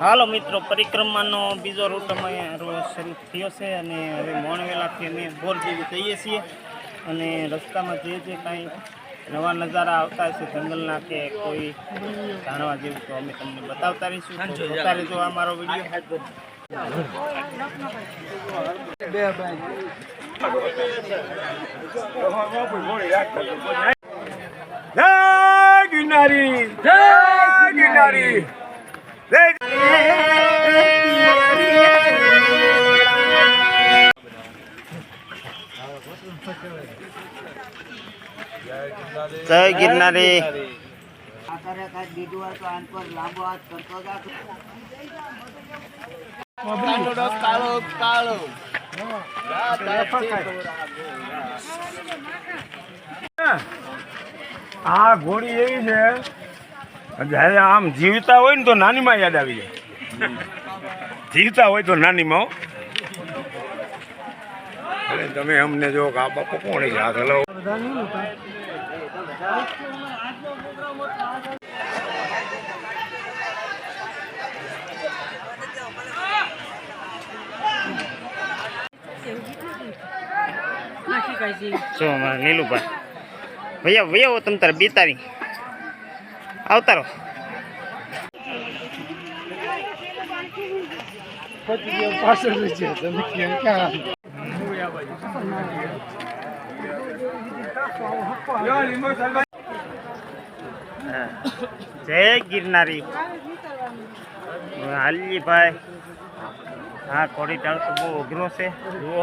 હાલો મિત્રો, પરિક્રમાનો બીજો રૂટ અમારો શરૂ થયો છે અને હવે મોણવેલાથી અમે બોર જેવી જઈએ છીએ અને રસ્તામાં જે જે કાંઈ નવા નજારા આવતા હશે, જંગલના કે કોઈ જાણવા જેવું, તો અમે તમને બતાવતા રહીશું. અત્યારે રહેજો આ મારો વીડિયો. જય ગિરનારી જય ગિરનારી. જય ગિરનારી. લાંબો હાથ આ ઘોડી એવી છે જ્યારે આમ જીવતા હોય ને તો નાનીમાં યાદ આવી જાય. જીવતા હોય તો નાનીમાં. અરે તમે અમને જો આ બાપુ કોણ હાથ જો અમારા નીલુભાઈ? ભૈયા ભૈયા તમ તારે બેતારી આવતારો. જય ગિરનારી. હાલી ભાઈ હા કોડી ટાળ તો બહુ અઘરો છે જુઓ.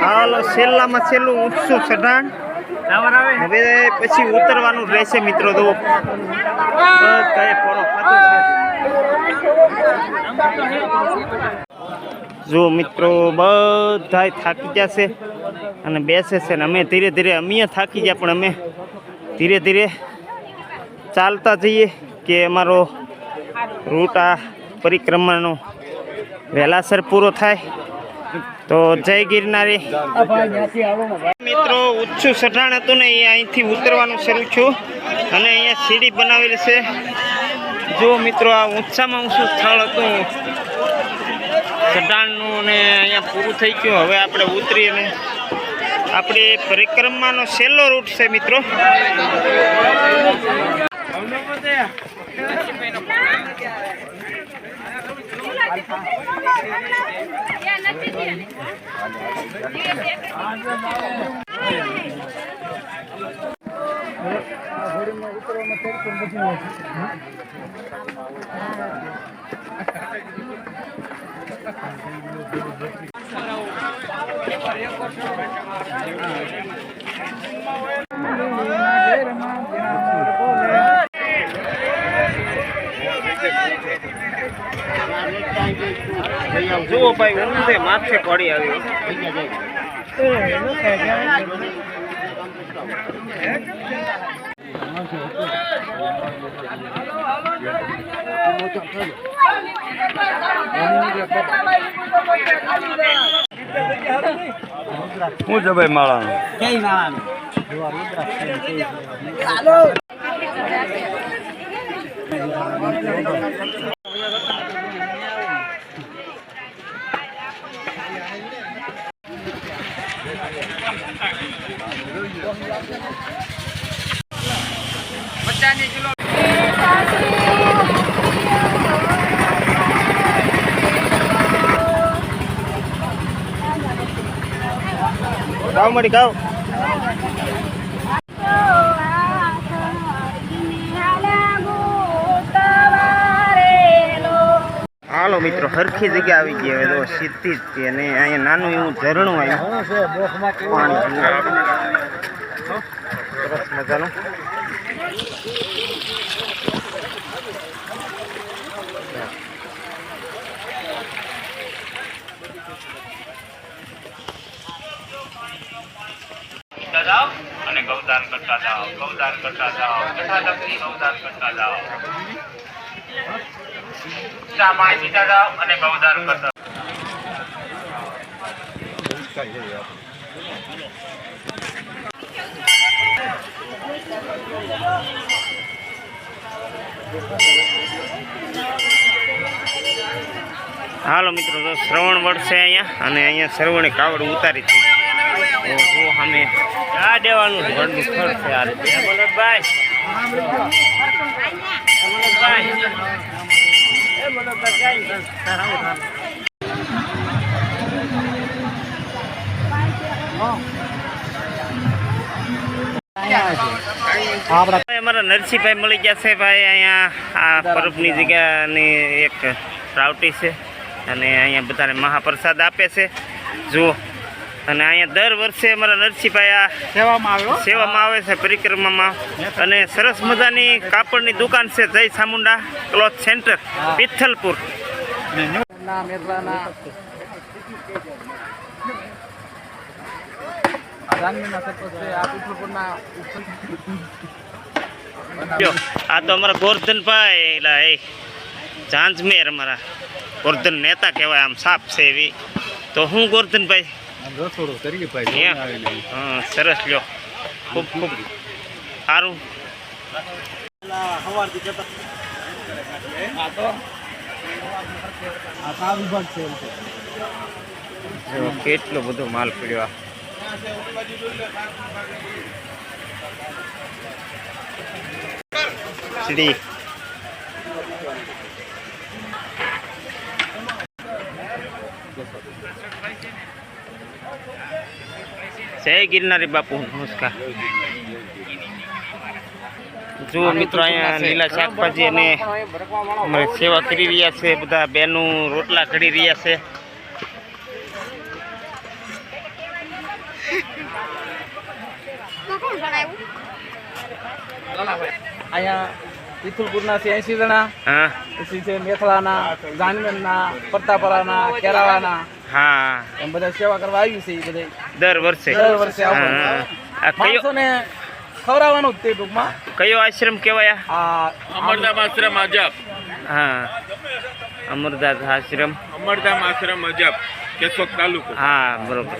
હાલો છેલ્લામાં છેલ્લું ઊંચું ચઢાણ હવે પછી ઉતરવાનું રહેશે મિત્રો તો જો મિત્રો બધાય થાકી ગયા છે. અને બેસે છે ને અમે ધીરે ધીરે, અમે થાકી ગયા પણ અમે ધીરે ધીરે ચાલતા જઈએ કે અમારો રૂટ આ પરિક્રમાનો વહેલાસર પૂરો થાય. તો જય ગિરનારી. મિત્રો ઊંચું સઢાણ હતું ને, એ અહીંથી ઉતરવાનું શરૂ છું અને અહીંયા સીડી બનાવેલી છે. જો મિત્રો, આ ઊંચામાં ઊંચું સ્થળ હતું. સઢાણનું ને અહીંયા પૂરું થઈ ગયું. હવે આપણે ઉતરી અને આપણી પરિક્રમાનો છેલ્લો રૂટ છે મિત્રો. જુઓ ભાઈ ઊંધે માથે પડી આવ્યું શું છે ભાઈ માળાનું જય નારાયણ ખાવ મારી ખાવ હાલો મિત્રો, હરખી જગ્યા આવી ગઈ હવે તો સીધી જ છે ને, અહીંયા નાનું એવું ઝરણું આવ્યું. પાણી સરસ મજાનું. અને ગૌદાન કરતા જાઓ ગૌદાન કરતા જાઓ જઠાદગ્નિ ગૌદાન કરતા જાઓ. ચા પીતા જાઓ અને ગૌદાન કરતા હાલો મિત્રો, તો શ્રવણ વળશે અહીંયા, અને અહીંયા શ્રવણે કાવડ ઉતારી છે. જો અમે આ દેવાનું સ્થળ છે આ રીતે. મનોજભાઈ મનોજભાઈ એ મનોજભાઈ ક્યાં? અમારા નરસિંહભાઈ મળી ગયા છે ભાઈ. અહીંયા આ પરબની જગ્યાની એક રાવટી છે. અને અહીંયા બધાને મહાપ્રસાદ આપે છે. જુઓ. અને અહીંયા દર વર્ષે અમારા નરસિંહભાઈ આ સેવામાં આવે છે પરિક્રમામાં. અને સરસ મજાની કાપડની દુકાન છે જય ચામુંડા ક્લોથ સેન્ટર પિથલપુર. જો આ તો અમારા ગોરધનભાઈ એલા એ ઝાંઝમેર અમારા ગોરધન નેતા કહેવાય આમ સાપ છે એવી. તો હું ગોરધનભાઈ એમ? હા સરસ લ્યો. ખૂબ ખૂબ. સારું. કેટલો બધો માલ પડ્યો સીડી જય ગિરનારી બાપુ નમસ્કાર. જુઓ મિત્રો અહીંયા લીલા શાકભાજી અને સેવા કરી રહ્યા છે બધા બેનું રોટલા ઘડી રહ્યા છે. અહીંયા તિથુલપુરના છે એસી જણા. પછી છે મેથલાના જાનવેરના પરતાપરાના કેરાવાના હા. એમ બધા સેવા કરવા આવ્યું છે એ બધા દર વર્ષે. દર વર્ષે આવું. હા. કયો? ખવડાવવાનું જ તે ટૂંકમાં. કયો આશ્રમ કહેવાય આ? અમરધામ આશ્રમ અજબ. હા. અમરદાસ આશ્રમ. અમરધામ આશ્રમ અજબ કેશોદ તાલુકો. હા બરોબર.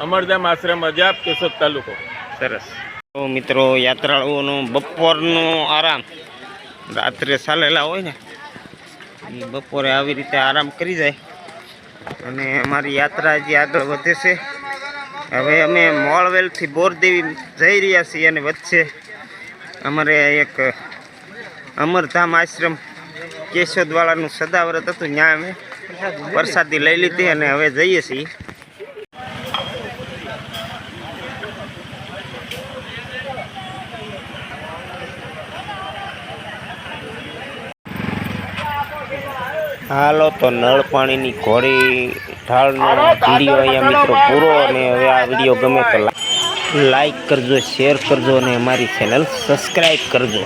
અમરધામ આશ્રમ અજાબ કેશોદ તાલુકો. સરસ. તો મિત્રો યાત્રાળુઓનો બપોરનો આરામ રાત્રે ચાલેલા હોય ને બપોરે આવી રીતે આરામ કરી જાય. અને અમારી યાત્રા હજી આગળ વધે છે. હવે અમે મોળવેલથી બોરદેવી જઈ રહ્યા છીએ અને વચ્ચે અમારે એક અમરધામ આશ્રમ કેશોદવાળાનું સદાવ્રત હતું. ત્યાં અમે પ્રસાદી લઈ લીધી અને હવે જઈએ છીએ. હાલો તો નળ પાણીની ઘોડી, ઢાળનો વીડિયો અહીંયા મિત્રો પૂરો અને હવે આ વીડિયો ગમે તો લાઈક કરજો શેર કરજો અને અમારી ચેનલ સબસ્ક્રાઈબ કરજો.